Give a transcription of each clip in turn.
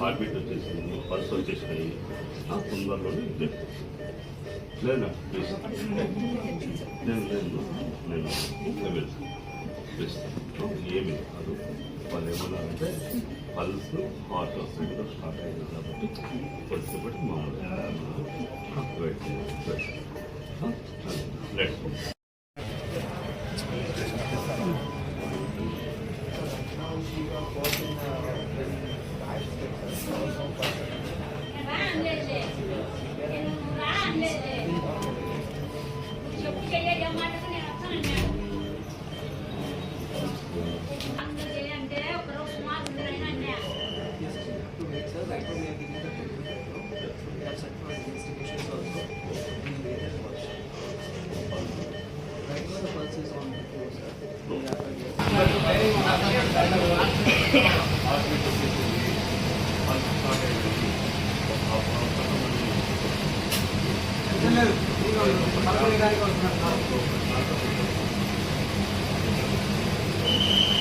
Heartbeat వచ్చేసింది. Pulse వచ్చేసినాయి. ఆ తొందరలోనే లేదా ప్లీజ్ నేను లేదు నేను. నేను వెళ్తాను. ప్లీజ్ ఏమి? కాదు వాళ్ళు ఏమన్నారంటే పల్స్ హార్ట్ రెండు స్టార్ట్ అయింది కాబట్టి కొద్దిసేపటి మామూలుగా వెయిట్ చేయండి లెట్స్ చెప్పు చెయ్యాలి అమ్మాటకు నేను వస్తానన్నా we have given the treatment also, we have searched for investigations also in related works. Right now the pulse is on the floor, sir. We are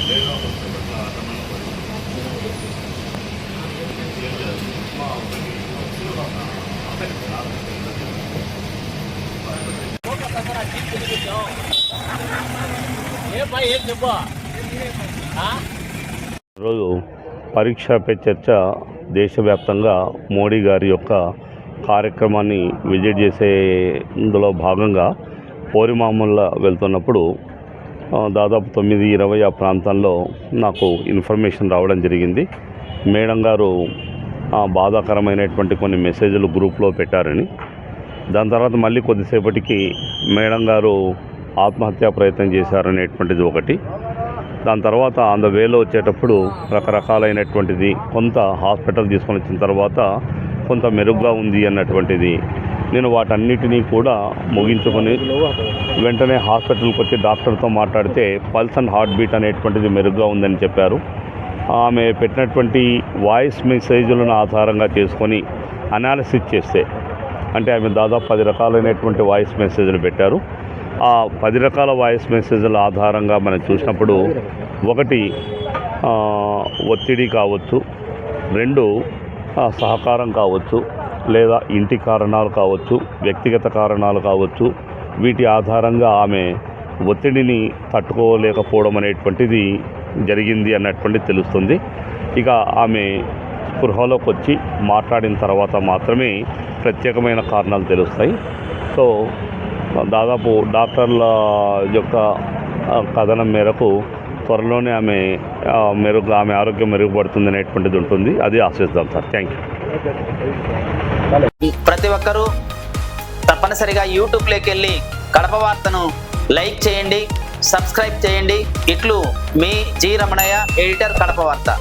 నేను ఒక పట్ల రోజు పరీక్ష పే చర్చ దేశవ్యాప్తంగా మోడీ గారి యొక్క కార్యక్రమాన్ని విజిట్ చేసే ఇందులో భాగంగా పోరిమాముల్లో వెళ్తున్నప్పుడు దాదాపు తొమ్మిది ఇరవై ఆ ప్రాంతంలో నాకు ఇన్ఫర్మేషన్ రావడం జరిగింది. మేడం గారు బాధాకరమైనటువంటి కొన్ని మెసేజ్లు గ్రూప్లో పెట్టారని. దాని తర్వాత మళ్ళీ కొద్దిసేపటికి మేడం గారు ఆత్మహత్యా ప్రయత్నం చేశారనేటువంటిది ఒకటి. దాని తర్వాత అంద వేలో వచ్చేటప్పుడు రకరకాలైనటువంటిది కొంత హాస్పిటల్ తీసుకొని వచ్చిన తర్వాత కొంత మెరుగ్గా ఉంది అన్నటువంటిది. నేను వాటన్నిటినీ కూడా ముగించుకొని వెంటనే హాస్పిటల్కి వచ్చి డాక్టర్తో మాట్లాడితే పల్స్ అండ్ హార్ట్ బీట్ అనేటువంటిది మెరుగ్గా ఉందని చెప్పారు. ఆమె పెట్టినటువంటి వాయిస్ మెసేజ్లను ఆధారంగా చేసుకొని అనాలిసిస్ చేస్తే అంటే ఆమె దాదాపు పది రకాలైనటువంటి వాయిస్ మెసేజ్లు పెట్టారు. ఆ పది రకాల వాయిస్ మెసేజ్ల ఆధారంగా మనం చూసినప్పుడు ఒకటి ఒత్తిడి కావచ్చు. రెండు సహకారం కావచ్చు. లేదా ఇంటి కారణాలు కావచ్చు వ్యక్తిగత కారణాలు కావచ్చు. వీటి ఆధారంగా ఆమె ఒత్తిడిని తట్టుకోలేకపోవడం అనేటువంటిది జరిగింది అన్నటువంటిది తెలుస్తుంది. ఇక ఆమె స్పృహలోకి వచ్చి మాట్లాడిన తర్వాత మాత్రమే ప్రత్యేకమైన కారణాలు తెలుస్తాయి. సో దాదాపు డాక్టర్ల యొక్క కథనం మేరకు త్వరలోనే ఆమె మెరుగు ఆమె ఆరోగ్యం మెరుగుపడుతుంది అనేటువంటిది ఉంటుంది. అది ఆశిస్తాం సార్. Thank you. ప్రతి ఒక్కరూ తప్పనిసరిగా యూట్యూబ్లోకి వెళ్ళి కడప వార్తను లైక్ చేయండి సబ్స్క్రైబ్ చేయండి. ఇట్లు మీ జి రమణయ్య ఎడిటర్ కడప వార్త.